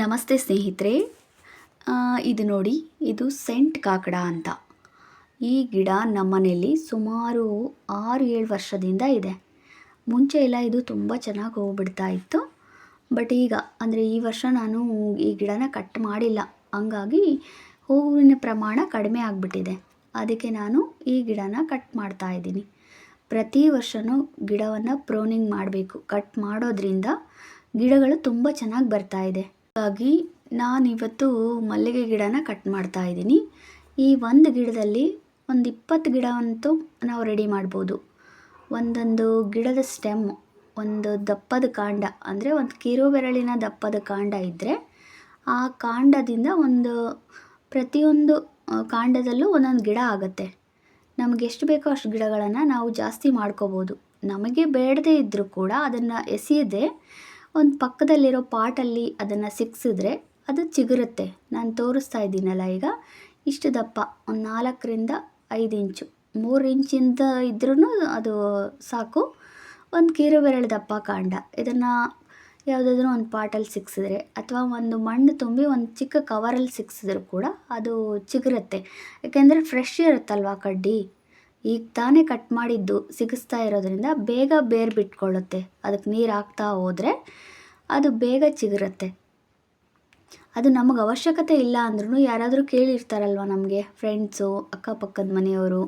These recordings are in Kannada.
ನಮಸ್ತೆ ಸ್ನೇಹಿತರೆ. ಇದು ನೋಡಿ, ಇದು ಸೆಂಟ್ ಕಾಕಡ ಅಂತ. ಈ ಗಿಡ ನಮ್ಮನೆಯಲ್ಲಿ ಸುಮಾರು ಆರು, ಏಳು ವರ್ಷದಿಂದ ಇದೆ. ಮುಂಚೆ ಎಲ್ಲ ಇದು ತುಂಬ ಚೆನ್ನಾಗಿ ಹೋಗ್ಬಿಡ್ತಾ ಬಿಡ್ತಾ ಇತ್ತು. ಬಟ್ ಈಗ, ಅಂದರೆ ಈ ವರ್ಷ ನಾನು ಈ ಗಿಡನ ಕಟ್ ಮಾಡಿಲ್ಲ. ಹಂಗಾಗಿ ಹೂವಿನ ಪ್ರಮಾಣ ಕಡಿಮೆ ಆಗಿಬಿಟ್ಟಿದೆ. ಅದಕ್ಕೆ ನಾನು ಈ ಗಿಡನ ಕಟ್ ಮಾಡ್ತಾ ಇದ್ದೀನಿ. ಪ್ರತಿ ವರ್ಷವೂ ಗಿಡವನ್ನು ಪ್ರೋನಿಂಗ್ ಮಾಡಬೇಕು. ಕಟ್ ಮಾಡೋದ್ರಿಂದ ಗಿಡಗಳು ತುಂಬ ಚೆನ್ನಾಗಿ ಬರ್ತಾ ಇದೆ. ಹಾಗಾಗಿ ನಾನಿವತ್ತು ಮಲ್ಲಿಗೆ ಗಿಡನ ಕಟ್ ಮಾಡ್ತಾ ಇದ್ದೀನಿ. ಈ ಒಂದು ಗಿಡದಲ್ಲಿ ಒಂದು ಇಪ್ಪತ್ತು ಗಿಡವಂತೂ ನಾವು ರೆಡಿ ಮಾಡ್ಬೋದು. ಒಂದೊಂದು ಗಿಡದ ಸ್ಟೆಮ್ ಒಂದು ದಪ್ಪದ ಕಾಂಡ, ಅಂದರೆ ಒಂದು ಕಿರು ಬೆರಳಿನ ದಪ್ಪದ ಕಾಂಡ ಇದ್ದರೆ ಆ ಕಾಂಡದಿಂದ ಒಂದು ಪ್ರತಿಯೊಂದು ಕಾಂಡದಲ್ಲೂ ಒಂದೊಂದು ಗಿಡ ಆಗುತ್ತೆ. ನಮಗೆ ಎಷ್ಟು ಬೇಕೋ ಅಷ್ಟು ಗಿಡಗಳನ್ನು ನಾವು ಜಾಸ್ತಿ ಮಾಡ್ಕೋಬೋದು. ನಮಗೆ ಬೇಡದೇ ಇದ್ದರೂ ಕೂಡ ಅದನ್ನು ಎಸೆಯದೆ ಒಂದು ಪಕ್ಕದಲ್ಲಿರೋ ಪಾಟಲ್ಲಿ ಅದನ್ನು ಸಿಕ್ಸಿದ್ರೆ ಅದು ಚಿಗುರುತ್ತೆ. ನಾನು ತೋರಿಸ್ತಾ ಇದ್ದೀನಲ್ಲ ಈಗ. ಇಷ್ಟು ದಪ್ಪ, ಒಂದು ನಾಲ್ಕರಿಂದ ಐದು ಇಂಚು. ಮೂರು ಇಂಚಿಂದ ಇದ್ರೂ ಅದು ಸಾಕು. ಒಂದು ಕೀರು ಬೆರಳು ದಪ್ಪ ಕಾಂಡ. ಇದನ್ನು ಯಾವುದಾದ್ರೂ ಒಂದು ಪಾಟಲ್ಲಿ ಸಿಕ್ಸಿದ್ರೆ ಅಥವಾ ಒಂದು ಮಣ್ಣು ತುಂಬಿ ಒಂದು ಚಿಕ್ಕ ಕವರಲ್ಲಿ ಸಿಕ್ಸಿದ್ರು ಕೂಡ ಅದು ಚಿಗುರುತ್ತೆ. ಯಾಕೆಂದರೆ ಫ್ರೆಶ್ ಇರುತ್ತಲ್ವ ಕಡ್ಡಿ? ಈಗ ತಾನೇ ಕಟ್ ಮಾಡಿದ್ದು ಸಿಗಿಸ್ತಾ ಇರೋದ್ರಿಂದ ಬೇಗ ಬೇರು ಬಿಟ್ಕೊಳ್ಳುತ್ತೆ. ಅದಕ್ಕೆ ನೀರು ಹಾಕ್ತಾ ಹೋದರೆ ಅದು ಬೇಗ ಚಿಗುರುತ್ತೆ. ಅದು ನಮಗೆ ಅವಶ್ಯಕತೆ ಇಲ್ಲ ಅಂದ್ರೂ ಯಾರಾದರೂ ಕೇಳಿರ್ತಾರಲ್ವ ನಮಗೆ ಫ್ರೆಂಡ್ಸು ಅಕ್ಕಪಕ್ಕದ ಮನೆಯವರು,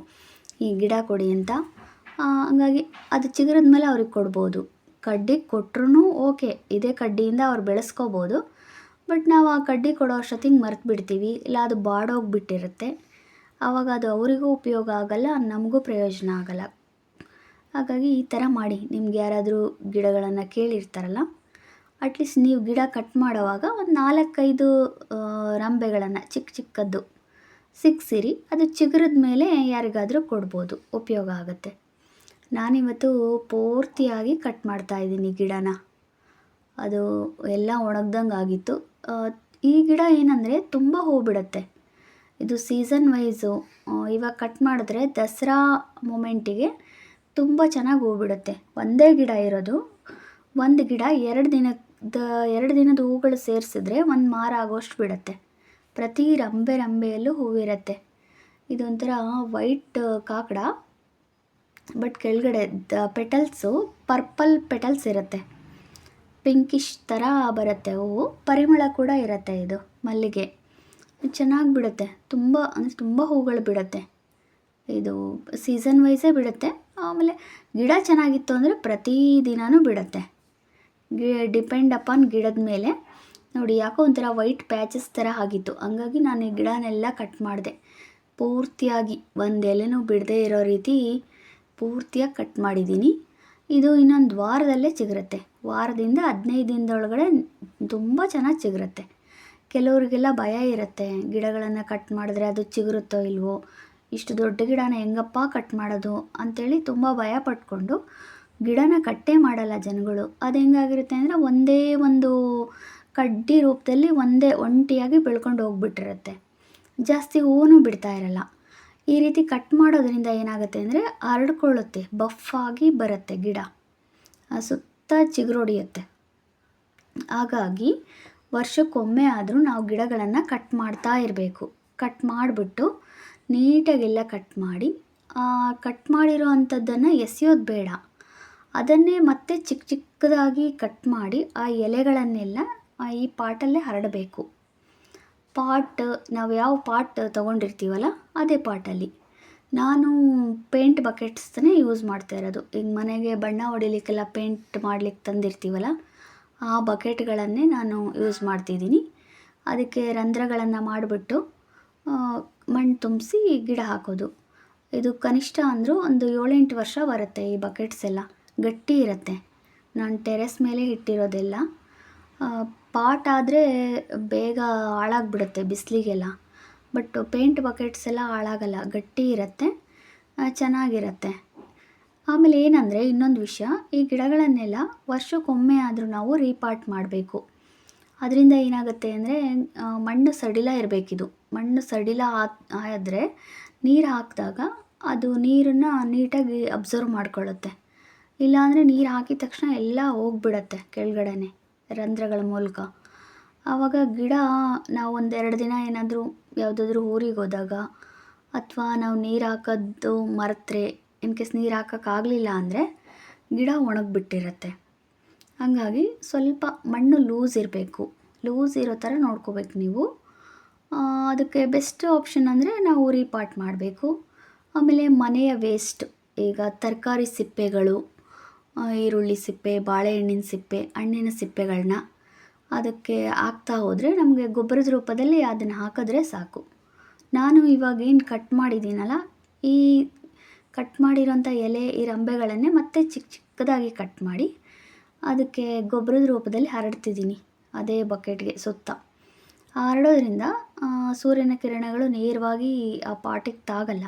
ಈ ಗಿಡ ಕೊಡಿ ಅಂತ. ಹಂಗಾಗಿ ಅದು ಚಿಗುರಿದ ಮೇಲೆ ಅವ್ರಿಗೆ ಕೊಡ್ಬೋದು. ಕಡ್ಡಿ ಕೊಟ್ರೂ ಓಕೆ, ಇದೇ ಕಡ್ಡಿಯಿಂದ ಅವ್ರು ಬೆಳೆಸ್ಕೋಬೋದು. ಬಟ್ ನಾವು ಆ ಕಡ್ಡಿ ಕೊಡೋ ಅಷ್ಟೊತ್ತಿಗೆ ಮರ್ತು ಬಿಡ್ತೀವಿ ಇಲ್ಲ ಅದು ಬಾಡೋಗ್ಬಿಟ್ಟಿರುತ್ತೆ. ಆವಾಗ ಅದು ಅವರಿಗೂ ಉಪಯೋಗ ಆಗಲ್ಲ, ನಮಗೂ ಪ್ರಯೋಜನ ಆಗಲ್ಲ. ಹಾಗಾಗಿ ಈ ಥರ ಮಾಡಿ. ನಿಮ್ಗೆ ಯಾರಾದರೂ ಗಿಡಗಳನ್ನು ಕೇಳಿರ್ತಾರಲ್ಲ ಅಟ್ಲೀಸ್ಟ್ ನೀವು ಗಿಡ ಕಟ್ ಮಾಡೋವಾಗ ಒಂದು ನಾಲ್ಕೈದು ರಂಬೆಗಳನ್ನು ಚಿಕ್ಕ ಚಿಕ್ಕದ್ದು ಸಿಕ್ಸಿರಿ, ಅದು ಚಿಗುರಿದ ಮೇಲೆ ಯಾರಿಗಾದರೂ ಕೊಡ್ಬೋದು, ಉಪಯೋಗ ಆಗುತ್ತೆ. ನಾನಿವತ್ತು ಪೂರ್ತಿಯಾಗಿ ಕಟ್ ಮಾಡ್ತಾ ಇದ್ದೀನಿ ಗಿಡನ. ಅದು ಎಲ್ಲ ಒಣಗ್ದಂಗೆ ಆಗಿತ್ತು ಈ ಗಿಡ ಏನಂದರೆ ತುಂಬ ಹೂ ಬಿಡುತ್ತೆ. ಇದು ಸೀಸನ್ ವೈಸು. ಇವಾಗ ಕಟ್ ಮಾಡಿದ್ರೆ ದಸರಾ ಮೂಮೆಂಟಿಗೆ ತುಂಬ ಚೆನ್ನಾಗಿ ಹೂ ಬಿಡುತ್ತೆ ಒಂದೇ ಗಿಡ ಇರೋದು. ಒಂದು ಗಿಡ ಎರಡು ದಿನದ ಎರಡು ದಿನದ ಹೂಗಳು ಸೇರಿಸಿದ್ರೆ ಒಂದು ಮಾರ ಆಗೋಷ್ಟು ಬಿಡುತ್ತೆ. ಪ್ರತಿ ರಂಬೆ ರಂಬೆಯಲ್ಲೂ ಹೂವಿರುತ್ತೆ ಇದೊಂಥರ ವೈಟ್ ಕಾಕಡ, ಬಟ್ ಕೆಳಗಡೆ ದ ಪೆಟಲ್ಸು ಪರ್ಪಲ್ ಪೆಟಲ್ಸ್ ಇರುತ್ತೆ. ಪಿಂಕಿಶ್ ಥರ ಬರುತ್ತೆ ಹೂವು. ಪರಿಮಳ ಕೂಡ ಇರುತ್ತೆ ಇದು ಮಲ್ಲಿಗೆ. ಚೆನ್ನಾಗಿ ಬಿಡುತ್ತೆ. ತುಂಬ, ಅಂದರೆ ತುಂಬ ಹೂಗಳು ಬಿಡುತ್ತೆ. ಇದು ಸೀಸನ್ ವೈಸೇ ಬಿಡುತ್ತೆ. ಆಮೇಲೆ ಗಿಡ ಚೆನ್ನಾಗಿತ್ತು ಅಂದರೆ ಪ್ರತಿದಿನವೂ ಬಿಡುತ್ತೆ. ಗಿ ಡಿಪೆಂಡ್ ಅಪಾನ್ ಗಿಡದ ಮೇಲೆ. ನೋಡಿ, ಯಾಕೋ ಒಂಥರ ವೈಟ್ ಪ್ಯಾಚಸ್ ಥರ ಆಗಿತ್ತು. ಹಂಗಾಗಿ ನಾನು ಈ ಗಿಡನೆಲ್ಲ ಕಟ್ ಮಾಡಿದೆ. ಪೂರ್ತಿಯಾಗಿ ಒಂದು ಎಲೆನೂ ಬಿಡದೇ ಇರೋ ರೀತಿ ಪೂರ್ತಿಯಾಗಿ ಕಟ್ ಮಾಡಿದ್ದೀನಿ. ಇದು ಇನ್ನೊಂದು ವಾರದಲ್ಲೇ ಚಿಗುರುತ್ತೆ. ವಾರದಿಂದ ಹದಿನೈದು ದಿನದೊಳಗಡೆ ತುಂಬ ಚೆನ್ನಾಗಿ ಚಿಗುರುತ್ತೆ. ಕೆಲವರಿಗೆಲ್ಲ ಭಯ ಇರುತ್ತೆ. ಗಿಡಗಳನ್ನು ಕಟ್ ಮಾಡಿದ್ರೆ ಅದು ಚಿಗುರುತ್ತೋ ಇಲ್ವೋ? ಇಷ್ಟು ದೊಡ್ಡ ಗಿಡನ ಹೆಂಗಪ್ಪ ಕಟ್ ಮಾಡೋದು? ಅಂಥೇಳಿ ತುಂಬ ಭಯ ಪಟ್ಕೊಂಡು ಗಿಡನ ಕಟ್ಟೇ ಮಾಡಲ್ಲ ಜನಗಳು. ಅದು ಹೆಂಗಾಗಿರುತ್ತೆ ಅಂದರೆ ಒಂದೇ ಒಂದು ಕಡ್ಡಿ ರೂಪದಲ್ಲಿ ಒಂದೇ ಒಂಟಿಯಾಗಿ ಬೆಳ್ಕೊಂಡು ಹೋಗ್ಬಿಟ್ಟಿರುತ್ತೆ. ಜಾಸ್ತಿ ಹೂವು ಬಿಡ್ತಾ ಇರಲ್ಲ. ಈ ರೀತಿ ಕಟ್ ಮಾಡೋದ್ರಿಂದ ಏನಾಗುತ್ತೆ ಅಂದರೆ ಹರಡ್ಕೊಳ್ಳುತ್ತೆ ಬಫ್ ಬರುತ್ತೆ ಗಿಡ. ಸುತ್ತ ಚಿಗುರೊಡೆಯುತ್ತೆ ಹಾಗಾಗಿ ವರ್ಷಕ್ಕೊಮ್ಮೆ ಆದರೂ ನಾವು ಗಿಡಗಳನ್ನು ಕಟ್ ಮಾಡ್ತಾ ಇರಬೇಕು. ಕಟ್ ಮಾಡಿಬಿಟ್ಟು ನೀಟಾಗೆಲ್ಲ ಕಟ್ ಮಾಡಿ ಕಟ್ ಮಾಡಿರೋ ಅಂಥದ್ದನ್ನು ಎಸೆಯೋದು ಬೇಡ. ಅದನ್ನೇ ಮತ್ತೆ ಚಿಕ್ಕ ಚಿಕ್ಕದಾಗಿ ಕಟ್ ಮಾಡಿ ಆ ಎಲೆಗಳನ್ನೆಲ್ಲ ಈ ಪಾಟಲ್ಲೇ ಹರಡಬೇಕು. ಪಾಟ್, ನಾವು ಯಾವ ಪಾಟ್ ತೊಗೊಂಡಿರ್ತೀವಲ್ಲ ಅದೇ ಪಾಟಲ್ಲಿ. ನಾನು ಪೇಂಟ್ ಬಕೆಟ್ಸ್ನೇ ಯೂಸ್ ಮಾಡ್ತಾ ಇರೋದು. ಈಗ ಮನೆಗೆ ಬಣ್ಣ ಹೊಡಿಲಿಕ್ಕೆಲ್ಲ ಪೇಂಟ್ ಮಾಡ್ಲಿಕ್ಕೆ ತಂದಿರ್ತೀವಲ್ಲ ಆ ಬಕೆಟ್ಗಳನ್ನೇ ನಾನು ಯೂಸ್ ಮಾಡ್ತಿದ್ದೀನಿ. ಅದಕ್ಕೆ ರಂಧ್ರಗಳನ್ನು ಮಾಡಿಬಿಟ್ಟು ಮಣ್ಣು ತುಂಬಿಸಿ ಗಿಡ ಹಾಕೋದು. ಇದು ಕನಿಷ್ಠ ಅಂದರೂ ಒಂದು ಏಳೆಂಟು ವರ್ಷ ಬರುತ್ತೆ ಈ ಬಕೆಟ್ಸ್ ಎಲ್ಲ ಗಟ್ಟಿ ಇರುತ್ತೆ. ನಾನು ಟೆರೆಸ್ ಮೇಲೆ ಇಟ್ಟಿರೋದೆಲ್ಲ. ಪಾಟ್ ಆದರೆ ಬೇಗ ಹಾಳಾಗ್ಬಿಡುತ್ತೆ ಬಿಸಿಲಿಗೆಲ್ಲ. ಬಟ್ ಪೇಂಟ್ ಬಕೆಟ್ಸ್ ಎಲ್ಲ ಹಾಳಾಗಲ್ಲ. ಗಟ್ಟಿ ಇರುತ್ತೆ. ಚೆನ್ನಾಗಿರುತ್ತೆ. ಆಮೇಲೆ ಏನಂದರೆ, ಇನ್ನೊಂದು ವಿಷಯ, ಈ ಗಿಡಗಳನ್ನೆಲ್ಲ ವರ್ಷಕ್ಕೊಮ್ಮೆ ಆದರೂ ನಾವು ರೀಪಾರ್ಟ್ ಮಾಡಬೇಕು. ಅದರಿಂದ ಏನಾಗುತ್ತೆ ಅಂದರೆ ಮಣ್ಣು ಸಡಿಲ ಇರಬೇಕಿದು. ಮಣ್ಣು ಸಡಿಲ ಆದರೆ ನೀರು ಹಾಕಿದಾಗ ಅದು ನೀರನ್ನು ನೀಟಾಗಿ ಅಬ್ಸರ್ವ್ ಮಾಡ್ಕೊಳ್ಳುತ್ತೆ. ಇಲ್ಲಾಂದರೆ ನೀರು ಹಾಕಿದ ತಕ್ಷಣ ಎಲ್ಲ ಹೋಗ್ಬಿಡತ್ತೆ ಕೆಳಗಡೆನೆ, ರಂಧ್ರಗಳ ಮೂಲಕ. ಆವಾಗ ಗಿಡ, ನಾವು ಒಂದೆರಡು ದಿನ ಏನಾದರೂ ಯಾವುದಾದ್ರೂ ಊರಿಗೆ ಹೋದಾಗ, ಅಥವಾ ನಾವು ನೀರು ಹಾಕೋದು ಮರೆತ್ರೆ ಇನ್ ಕೇಸ್ ನೀರು ಹಾಕೋಕ್ಕಾಗಲಿಲ್ಲ ಅಂದರೆ ಗಿಡ ಒಣಗಿಬಿಟ್ಟಿರುತ್ತೆ. ಹಾಗಾಗಿ ಸ್ವಲ್ಪ ಮಣ್ಣು ಲೂಸ್ ಇರಬೇಕು. ಲೂಸ್ ಇರೋ ಥರ ನೋಡ್ಕೋಬೇಕು ನೀವು. ಅದಕ್ಕೆ ಬೆಸ್ಟ್ ಆಪ್ಷನ್ ಅಂದರೆ ನಾವು ರೀಪಾಟ್ ಮಾಡಬೇಕು. ಆಮೇಲೆ ಮನೆಯ ವೇಸ್ಟ್ ಈಗ ತರಕಾರಿ ಸಿಪ್ಪೆಗಳು ಈರುಳ್ಳಿ ಸಿಪ್ಪೆ ಬಾಳೆಹಣ್ಣಿನ ಸಿಪ್ಪೆ, ಹಣ್ಣಿನ ಸಿಪ್ಪೆಗಳನ್ನ ಅದಕ್ಕೆ ಹಾಕ್ತಾ ಹೋದರೆ ನಮಗೆ ಗೊಬ್ಬರದ ರೂಪದಲ್ಲಿ ಅದನ್ನು ಹಾಕಿದ್ರೆ ಸಾಕು. ನಾನು ಇವಾಗ ಏನು ಕಟ್ ಮಾಡಿದ್ದೀನಲ್ಲ, ಈ ಕಟ್ ಮಾಡಿರೋಂಥ ಎಲೆ ಈ ರಂಬೆಗಳನ್ನೇ ಮತ್ತೆ ಚಿಕ್ಕ ಚಿಕ್ಕದಾಗಿ ಕಟ್ ಮಾಡಿ ಅದಕ್ಕೆ ಗೊಬ್ಬರದ ರೂಪದಲ್ಲಿ ಹರಡ್ತಿದ್ದೀನಿ ಅದೇ ಬಕೆಟ್ಗೆ ಸುತ್ತ. ಹರಡೋದ್ರಿಂದ ಸೂರ್ಯನ ಕಿರಣಗಳು ನೇರವಾಗಿ ಆ ಪಾಟಿಗೆ ತಾಗಲ್ಲ.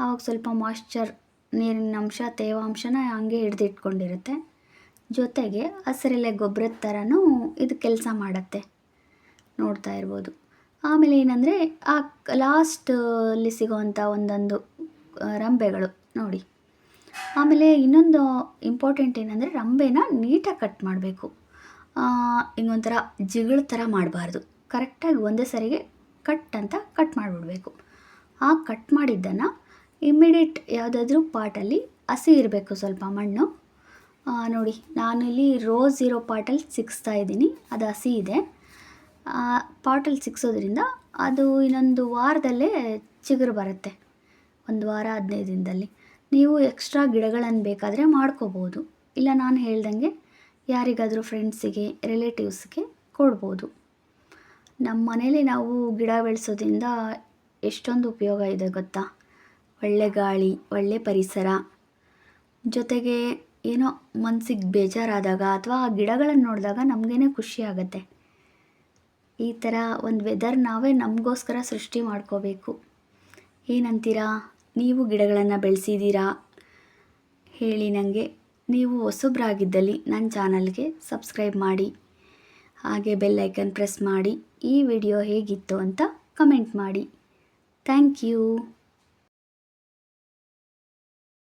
ಆವಾಗ ಸ್ವಲ್ಪ ಮಾಯ್ಶ್ಚರ್ ನೀರಿನ ಅಂಶ, ತೇವಾಂಶನ ಹಂಗೆ ಹಿಡ್ದಿಟ್ಕೊಂಡಿರುತ್ತೆ. ಜೊತೆಗೆ ಹಸಿರೆಲೆ ಗೊಬ್ಬರದ ಥರನೂ ಇದು ಕೆಲಸ ಮಾಡತ್ತೆ. ನೋಡ್ತಾ ಇರ್ಬೋದು. ಆಮೇಲೆ ಏನಂದರೆ, ಆ ಲಾಸ್ಟಲ್ಲಿ ಸಿಗೋವಂಥ ಒಂದೊಂದು ರಂಬೆಗಳು, ನೋಡಿ. ಆಮೇಲೆ ಇನ್ನೊಂದು ಇಂಪಾರ್ಟೆಂಟ್ ಏನಂದರೆ ರಂಬೆನ ನೀಟಾಗಿ ಕಟ್ ಮಾಡಬೇಕು. ಇನ್ನೊಂಥರ ಜಿಗಳ ಥರ ಮಾಡಬಾರ್ದು. ಕರೆಕ್ಟಾಗಿ ಒಂದೇ ಸರಿಗೆ ಕಟ್ ಅಂತ ಕಟ್ ಮಾಡಿಬಿಡ್ಬೇಕು. ಆ ಕಟ್ ಮಾಡಿದ್ದನ್ನು ಇಮ್ಮಿಡಿಯೇಟ್ ಯಾವುದಾದ್ರೂ ಪಾಟಲ್ಲಿ ಹಸಿ ಇರಬೇಕು ಸ್ವಲ್ಪ ಮಣ್ಣು. ನೋಡಿ ನಾನಿಲ್ಲಿ ರೋಸ್ ಇರೋ ಪಾಟಲ್ಲಿ ಸಿಕ್ಸ್ತಾ ಇದ್ದೀನಿ, ಅದು ಹಸಿ ಇದೆ. ಪಾಟಲ್ಲಿ ಸಿಕ್ಸೋದ್ರಿಂದ ಅದು ಇನ್ನೊಂದು ವಾರದಲ್ಲೇ ಚಿಗುರು ಬರುತ್ತೆ. ಒಂದು ವಾರ, ಹದಿನೈದು ದಿನದಲ್ಲಿ. ನೀವು ಎಕ್ಸ್ಟ್ರಾ ಗಿಡಗಳನ್ನು ಬೇಕಾದರೆ ಮಾಡ್ಕೋಬೋದು. ಇಲ್ಲ ನಾನು ಹೇಳ್ದಂಗೆ ಯಾರಿಗಾದರೂ ಫ್ರೆಂಡ್ಸಿಗೆ ರಿಲೇಟಿವ್ಸ್ಗೆ ಕೊಡ್ಬೋದು. ನಮ್ಮ ಮನೇಲಿ ನಾವು ಗಿಡ ಬೆಳೆಸೋದ್ರಿಂದ ಎಷ್ಟೊಂದು ಉಪಯೋಗ ಇದೆ ಗೊತ್ತಾ? ಒಳ್ಳೆ ಗಾಳಿ, ಒಳ್ಳೆ ಪರಿಸರ. ಜೊತೆಗೆ ಏನೋ ಮನಸ್ಸಿಗೆ ಬೇಜಾರಾದಾಗ ಅಥವಾ ಆ ಗಿಡಗಳನ್ನು ನೋಡಿದಾಗ ನಮಗೇನೆ ಖುಷಿ ಆಗುತ್ತೆ. ಈ ಥರ ಒಂದು ವೆದರ್ ನಾವೇ ನಮಗೋಸ್ಕರ ಸೃಷ್ಟಿ ಮಾಡ್ಕೋಬೇಕು. ಏನಂತೀರಾ? ನೀವು ಗಿಡಗಳನ್ನು ಬೆಳೆಸಿದ್ದೀರಾ ಹೇಳಿ ನನಗೆ ನೀವು ಹೊಸಬ್ರಾಗಿದ್ದಲ್ಲಿ ನನ್ನ ಚಾನಲ್ಗೆ ಸಬ್ಸ್ಕ್ರೈಬ್ ಮಾಡಿ. ಹಾಗೆ ಬೆಲ್ ಐಕನ್ ಪ್ರೆಸ್ ಮಾಡಿ. ಈ ವಿಡಿಯೋ ಹೇಗಿತ್ತು ಅಂತ ಕಮೆಂಟ್ ಮಾಡಿ. Thank you.